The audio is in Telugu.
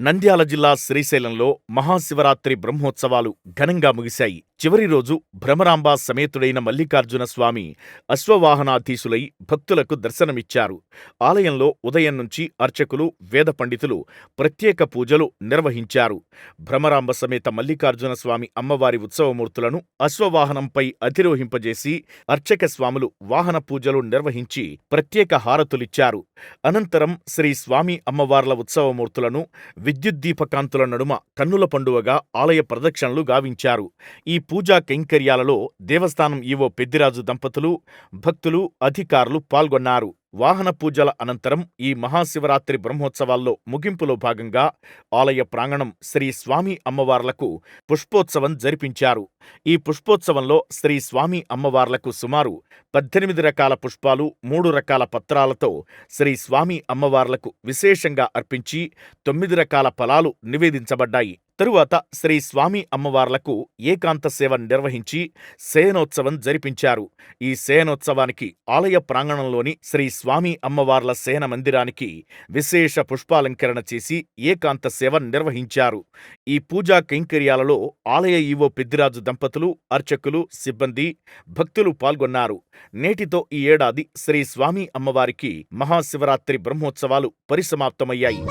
నంద్యాల జిల్లా శ్రీశైలంలో మహాశివరాత్రి బ్రహ్మోత్సవాలు ఘనంగా ముగిశాయి. చివరి రోజు భ్రమరాంబ సమేతుడైన మల్లికార్జున స్వామి అశ్వవాహనాధీశులై భక్తులకు దర్శనమిచ్చారు. ఆలయంలో ఉదయం నుంచి అర్చకులు వేద పండితులు ప్రత్యేక పూజలు నిర్వహించారు. భ్రమరాంబ సమేత మల్లికార్జున స్వామి అమ్మవారి ఉత్సవమూర్తులను అశ్వవాహనంపై అధిరోహింపజేసి అర్చక స్వాములు వాహన పూజలు నిర్వహించి ప్రత్యేక హారతులిచ్చారు. అనంతరం శ్రీ స్వామి అమ్మవార్ల ఉత్సవమూర్తులను విద్యుద్దీపకాంతుల నడుమ కన్నుల పండువగా ఆలయ ప్రదక్షిణలు గావించారు. ఈ పూజా కైంకర్యాలలో దేవస్థానం ఈవో పెద్దిరాజు దంపతులు భక్తులు అధికారులు పాల్గొన్నారు. వాహన పూజల అనంతరం ఈ మహాశివరాత్రి బ్రహ్మోత్సవాల్లో ముగింపులో భాగంగా ఆలయ ప్రాంగణం శ్రీ స్వామి అమ్మవార్లకు పుష్పోత్సవం జరిపించారు. ఈ పుష్పోత్సవంలో శ్రీ స్వామి అమ్మవార్లకు సుమారు పద్దెనిమిది రకాల పుష్పాలు మూడు రకాల పత్రాలతో శ్రీ స్వామి అమ్మవార్లకు విశేషంగా అర్పించి తొమ్మిది రకాల ఫలాలు నివేదించబడ్డాయి. తరువాత శ్రీ స్వామి అమ్మవార్లకు ఏకాంత సేవ నిర్వహించి శయనోత్సవం జరిపించారు. ఈ శయనోత్సవానికి ఆలయ ప్రాంగణంలోని శ్రీ స్వామి అమ్మవార్ల శయన మందిరానికి విశేష పుష్పాలంకరణ చేసి ఏకాంత సేవ నిర్వహించారు. ఈ పూజా కైంకర్యాలలో ఆలయ ఈవో పెద్దిరాజు దంపతులు అర్చకులు సిబ్బంది భక్తులు పాల్గొన్నారు. నేటితో ఈ ఏడాది శ్రీ స్వామి అమ్మవారికి మహాశివరాత్రి బ్రహ్మోత్సవాలు పరిసమాప్తమయ్యాయి.